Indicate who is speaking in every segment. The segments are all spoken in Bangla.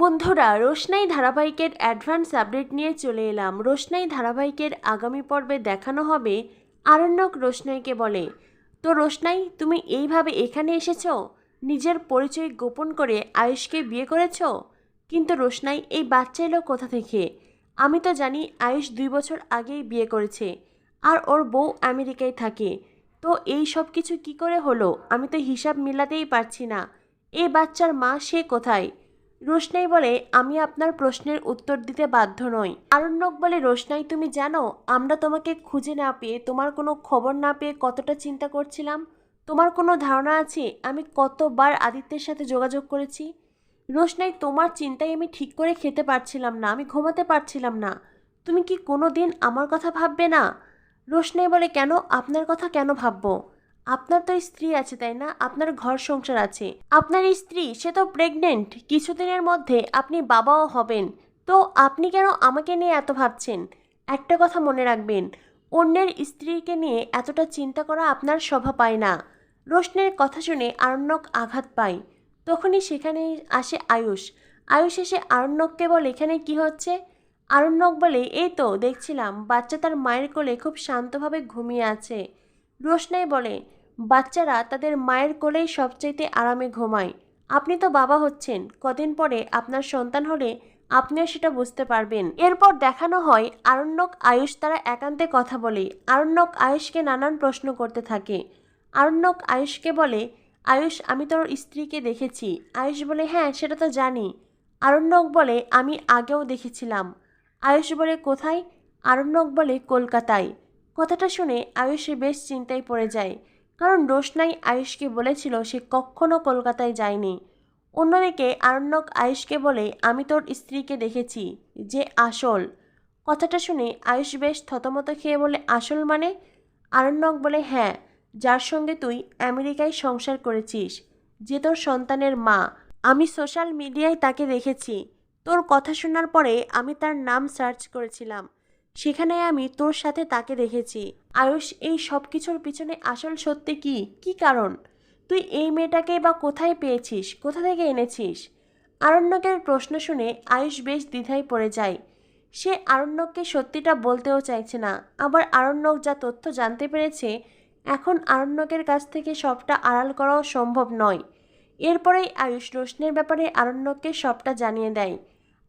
Speaker 1: বন্ধুরা, রোশনাই ধারাবাহিকের অ্যাডভান্স আপডেট নিয়ে চলে এলাম। রোশনাই ধারাবাহিকের আগামী পর্বে দেখানো হবে আরণ্যক রোশনাইকে বলে। তো রোশনাই, তুমি এইভাবে এখানে এসেছ? নিজের পরিচয় গোপন করে আয়ুষকে বিয়ে করেছ? কিন্তু রোশনাই, এই বাচ্চা এলো কোথা থেকে? আমি তো জানি আয়ুষ দুই বছর আগেই বিয়ে করেছে, আর ওর বউ আমেরিকায় থাকে। তো এই সব কিছু কি করে হলো? আমি তো হিসাব মিলাতেই পারছি না। এই বাচ্চার মা সে কোথায়? রোশনাই বলে, আমি আপনার প্রশ্নের উত্তর দিতে বাধ্য নই। আরণ্যক বলে, রোশনাই, তুমি জানো, আমরা তোমাকে খুঁজে না পেয়ে, তোমার কোনো খবর না পেয়ে কতটা চিন্তা করছিলাম? তোমার কোনো ধারণা আছে? আমি কতবার আদিত্যের সাথে যোগাযোগ করেছি? রোশনাই, তোমার চিন্তায় আমি ঠিক করে খেতে পারছিলাম না, আমি ঘুমাতে পারছিলাম না। তুমি কি কোনো দিন আমার কথা ভাববে না? রোশনাই বলে, কেন? আপনার কথা কেন ভাববো? আপনার তো স্ত্রী আছে, তাই না? আপনার ঘর সংসার আছে। আপনার স্ত্রী, সে তো প্রেগনেন্ট কিছুদিনের মধ্যে আপনি বাবাও হবেন। তো আপনি কেন আমাকে নিয়ে এত ভাবছেন? একটা কথা মনে রাখবেন, অন্যের স্ত্রীকে নিয়ে এতটা চিন্তা করা আপনার শোভা পায় না। রোশনের কথা শুনে আরণ্যক আঘাত পায়। তখনই সেখানে আসে আয়ুষ। আয়ুষ এসে আরণ্যককে বলে, এখানে কি হচ্ছে? আরণ্যক বলে, এই তো, দেখছিলাম। বাচ্চা তার মায়ের কোলে খুব শান্তভাবে ঘুমিয়ে আছে। রোশনাই বলে, বাচ্চারা তাদের মায়ের কোলেই সবচাইতে আরামে ঘুমায়। আপনি তো বাবা হচ্ছেন, কদিন পরে আপনার সন্তান হলে আপনিও সেটা বুঝতে পারবেন। এরপর দেখানো হয় আরণ্যক আয়ুষ তারা একান্তে কথা বলে। আরণ্যক আয়ুষকে নানান প্রশ্ন করতে থাকে। আরণ্যক আয়ুষকে বলে, আয়ুষ, আমি তোর স্ত্রীকে দেখেছি। আয়ুষ বলে হ্যাঁ সেটা তো জানি। আরণ্যক বলে, আমি আগেও দেখেছিলাম। আয়ুষ বলে, কোথায়? আরণ্যক বলে, কলকাতায়। কথাটা শুনে আয়ুষ বেশ চিন্তায় পড়ে যায়। কারণ রোশনাই আয়ুষকে বলেছিল সে কখনো কলকাতায় যায়নি। অন্যদিকে আরণ্যক আয়ুষকে বলে, আমি তোর স্ত্রীকে দেখেছি, যে আসল। কথাটা শুনে আয়ুষ বেশ থতমত খেয়ে বলে, আসল মানে? আরণ্যক বলে হ্যাঁ যার সঙ্গে তুই আমেরিকায় সংসার করেছিস, যে তোর সন্তানের মা। আমি সোশ্যাল মিডিয়ায় তাকে দেখেছি। তোর কথা শোনার পরে আমি তার নাম সার্চ করেছিলাম। সেখানে আমি তোর সাথে তাকে দেখেছি। আয়ুষ, এই সব কিছুর পিছনে আসল সত্যি কি? কি কারণ? তুই এই মেয়েটাকে বা কোথায় পেয়েছিস? কোথা থেকে এনেছিস? আরণ্যকের প্রশ্ন শুনে আয়ুষ বেশ দ্বিধায় পড়ে যায়। সে আরণ্যককে সত্যিটা বলতেও চাইছে না। আবার আরণ্যক যা তথ্য জানতে পেরেছে, এখন আরণ্যকের কাছ থেকে সবটা আড়াল করাও সম্ভব নয়। এরপরেই আয়ুষ রোশনের ব্যাপারে আরণ্যককে সবটা জানিয়ে দেয়।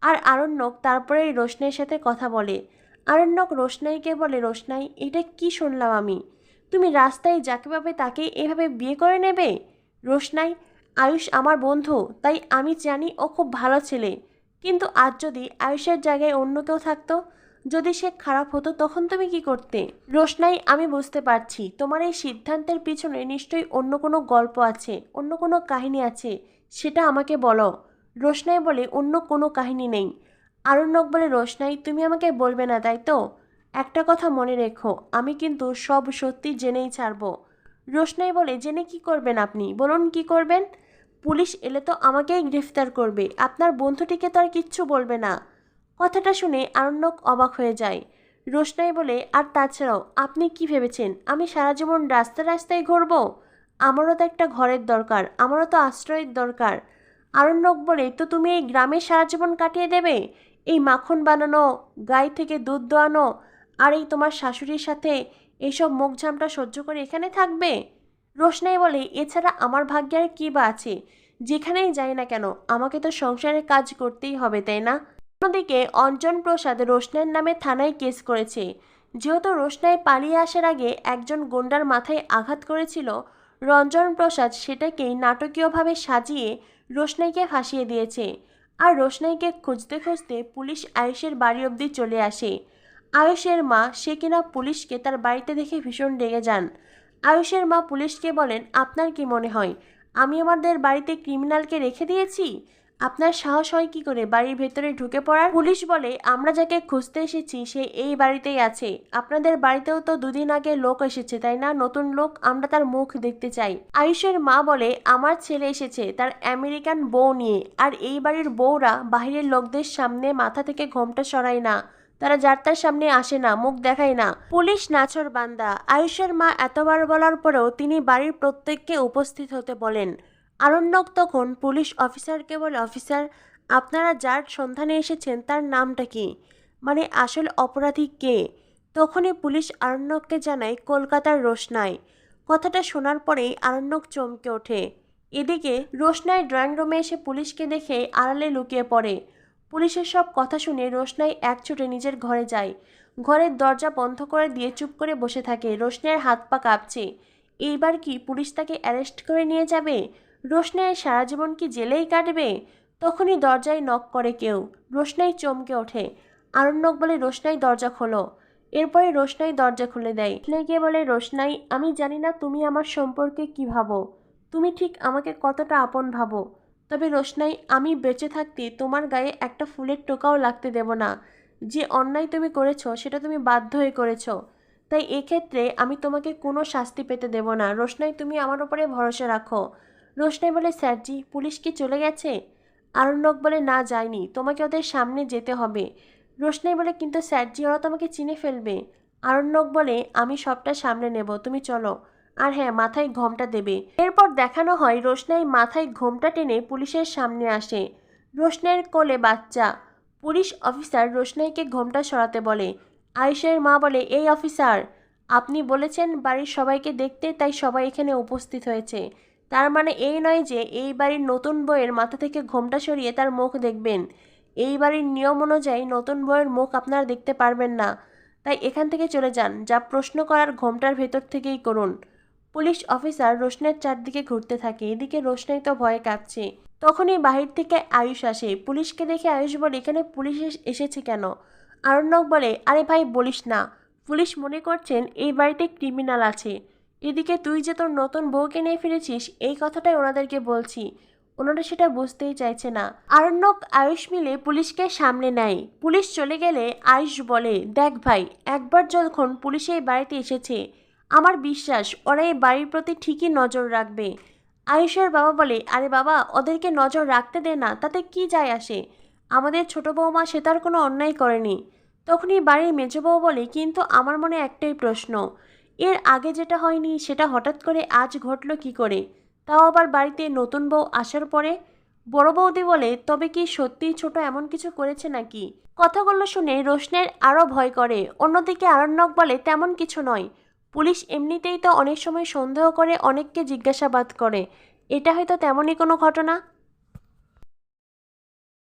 Speaker 1: আর আরণ্যক তারপরেই রোশনের সাথে কথা বলে। আরণ্যক রোশনাইকে বলে, রোশনাই, এটা কি শুনলাম আমি? তুমি রাস্তায় যাকে পাবে তাকে এভাবে বিয়ে করে নেবে? রোশনাই, আয়ুষ আমার বন্ধু, তাই আমি জানি ও খুব ভালো ছেলে। কিন্তু আজ যদি আয়ুষের জায়গায় অন্য কেউ থাকতো, যদি সে খারাপ হতো, তখন তুমি কি করতে? রোশনাই, আমি বুঝতে পারছি। তোমার এই সিদ্ধান্তের পিছনে নিশ্চয়ই অন্য কোনো গল্প আছে, অন্য কোনো কাহিনী আছে, সেটা আমাকে বলো। রোশনাই বলে, অন্য কোনো কাহিনী নেই। আরণ্যক বলে, রোশনাই, তুমি আমাকে বলবে না, তাই তো? একটা কথা মনে রেখো, আমি কিন্তু সব সত্যি জেনেই ছাড়বো। রোশনাই বলে, জেনে কি করবেন আপনি? বলুন কি করবেন? পুলিশ এলে তো আমাকেই গ্রেফতার করবে, আপনার বন্ধুটিকে তো আর কিচ্ছু বলবে না। কথাটা শুনে আরণ্যক অবাক হয়ে যায়। রোশনাই বলে, আর তাছাড়াও, আপনি কি ভেবেছেন? আমি সারা জীবন রাস্তা রাস্তায় ঘুরবো? আমারও তো একটা ঘরের দরকার, আমারও তো আশ্রয়ের দরকার। আরণ্যক বলে, তো তুমি এই গ্রামে সারা জীবন কাটিয়ে দেবে? এই মাখন বানানো, গাই থেকে দুধ দোয়ানো আর এই তোমার শাশুড়ির সাথে এইসব মুখঝামটা সহ্য করে এখানে থাকবে? রোশনাই বলে, এছাড়া আমার ভাগ্যে আর কী বা আছে? যেখানেই যাই না কেন, আমাকে তো সংসারের কাজ করতেই হবে, তাই না? অন্যদিকে অঞ্জন প্রসাদ রোশনাইয়ের নামে থানায় কেস করেছে। যেহেতু রোশনাই পালিয়ে আসার আগে একজন গুন্ডার মাথায় আঘাত করেছিল, রঞ্জন প্রসাদ সেটাকেই নাটকীয়ভাবে সাজিয়ে রোশনাইকে ফাঁসিয়ে দিয়েছে। আর রোশনাইকে খুঁজতে খুঁজতে পুলিশ আয়ুষের বাড়ি অবধি চলে আসে। আয়ুষের মা সে কিনা পুলিশকে তার বাড়িতে দেখে ভীষণ রেগে যান। আয়ুষের মা পুলিশকে বলেন, আপনার কি মনে হয়, আমি আমাদের বাড়িতে ক্রিমিনালকে রেখে দিয়েছি? আপনার সাহস হয় কি করে বাড়ির ভেতরে ঢুকে পড়ার? পুলিশ বলে, আমরা যাকে খুঁজতে এসেছি, সে এই বাড়িতেই আছে। আপনাদের বাড়িতেও তো দুদিন আগে লোক এসেছে, তাই না? নতুন লোক, আমরা তার মুখ দেখতে চাই। আয়ুষের মা বলে, আমার ছেলে এসেছে, তার আমেরিকান বউ নিয়ে। আর এই বাড়ির বউরা বাহিরের লোকদের সামনে মাথা থেকে ঘোমটা সরায় না। তারা যার তার সামনে আসে না, মুখ দেখায় না। পুলিশ নাছর বান্দা। আয়ুষের মা এতবার বলার পরেও তিনি বাড়ির প্রত্যেককে উপস্থিত হতে বলেন। আরণ্যক তখন পুলিশ অফিসারকে বলে অফিসার, আপনারা যার সন্ধানে এসেছেন তার নামটা কি? মানে আসল অপরাধী কে? তখনই পুলিশ আরণ্যককে জানায়, কলকাতার রোশনাই। কথাটা শোনার পরেই আরণ্যক চমকে ওঠে। এদিকে রোশনাই ড্রয়িং রুমে এসে পুলিশকে দেখে আড়ালে লুকিয়ে পড়ে। পুলিশের সব কথা শুনে রোশনাই একচোটে নিজের ঘরে যায়। ঘরের দরজা বন্ধ করে দিয়ে চুপ করে বসে থাকে। রোশনাইয়ের হাত পা কাঁপছে। এইবার কি পুলিশ তাকে অ্যারেস্ট করে নিয়ে যাবে? রোশনাইয়ের সারা জীবন কি জেলেই কাটবে? তখনই দরজায় নক করে কেউ। রোশনাই চমকে ওঠে। আরণ্যক বলে, রোশনাই, দরজা খোলো। এরপরে রোশনাই দরজা খুলে দেয়। রোশনাইকে বলে, রোশনাই, আমি জানি না তুমি আমার সম্পর্কে কি ভাবো। তুমি ঠিক আমাকে কতটা আপন ভাবো। তবে রোশনাই, আমি বেঁচে থাকতে তোমার গায়ে একটা ফুলের টোকাও লাগতে দেব না। যে অন্যায় তুমি করেছ, সেটা তুমি বাধ্য হয়ে করেছ। তাই এক্ষেত্রে আমি তোমাকে কোনো শাস্তি পেতে দেব না। রোশনাই, তুমি আমার উপরে ভরসা রাখো। রোশনাই বলে, স্যারজি, পুলিশ কি চলে গেছে? আরণ্যক বলে, না যায়নি তোমাকে ওদের সামনে যেতে হবে। রোশনাই বলে, কিন্তু স্যারজি, ওরা তোমাকে চিনে ফেলবে। আরণ্যক বলে, আমি সবটা সামনে নেব, তুমি চলো। আর হ্যাঁ মাথায় ঘোমটা দেবে। এরপর দেখানো হয়, রোশনাই মাথায় ঘোমটা টেনে পুলিশের সামনে আসে। রোশনাইয়ের কোলে বাচ্চা। পুলিশ অফিসার রোশনাইকে ঘোমটা সরাতে বলে আয়েশের মা বলে, এই অফিসার, আপনি বলেছেন বাড়ির সবাইকে দেখতে, তাই সবাই এখানে উপস্থিত হয়েছে। তার মানে এই নয় যে এই বাড়ির নতুন বইয়ের মাথা থেকে ঘোমটা সরিয়ে তার মুখ দেখবেন। এই বাড়ির নিয়ম অনুযায়ী নতুন বইয়ের মুখ আপনারা দেখতে পারবেন না। তাই এখান থেকে চলে যান, যা প্রশ্ন করার ঘোমটার ভেতর থেকেই করুন। পুলিশ অফিসার রোশনের চারদিকে ঘুরতে থাকে, এদিকে রোশনাই তো ভয়ে কাঁপছে। তখনই বাহির থেকে আয়ুষ আসে। পুলিশকে দেখে আয়ুষ বলে, এখানে পুলিশ এস- এসেছে কেন? আরণ্যক বলে, আরে ভাই, বলিস না। পুলিশ মনে করছেন এই বাড়িতে ক্রিমিনাল আছে। এদিকে তুই যে তোর নতুন বউকে নিয়ে ফিরেছিস, এই কথাটাই ওনাদেরকে বলছি। ওনারা সেটা বুঝতেই চাইছে না। আরণ্যক, আয়ুষ মিলে পুলিশকে সামনে নেয়। পুলিশ চলে গেলে আয়ুষ বলে, দেখ ভাই, একবার যখন পুলিশ এই বাড়িতে এসেছে, আমার বিশ্বাস ওরা এই বাড়ির প্রতি ঠিকই নজর রাখবে। আয়ুষের বাবা বলে, আরে বাবা, ওদেরকে নজর রাখতে দে না, তাতে কি যায় আসে? আমাদের ছোট বৌমা সে তার কোনো অন্যায় করেনি। তখনই বাড়ির মেজ বউ বলে, কিন্তু আমার মনে একটাই প্রশ্ন এর আগে যেটা হয়নি, সেটা হঠাৎ করে আজ ঘটলো কি করে? তাও আবার বাড়িতে নতুন বউ আসার পরে? বড় বৌদি বলে, তবে কি সত্যিই ছোট এমন কিছু করেছে নাকি? কথাগুলো শুনে রোশনের আরও ভয় করে। অন্যদিকে আরণ্যক বলে, তেমন কিছু নয়। পুলিশ এমনিতেই তো অনেক সময় সন্দেহ করে, অনেককে জিজ্ঞাসাবাদ করে। এটা হয়তো তেমনই কোনো ঘটনা?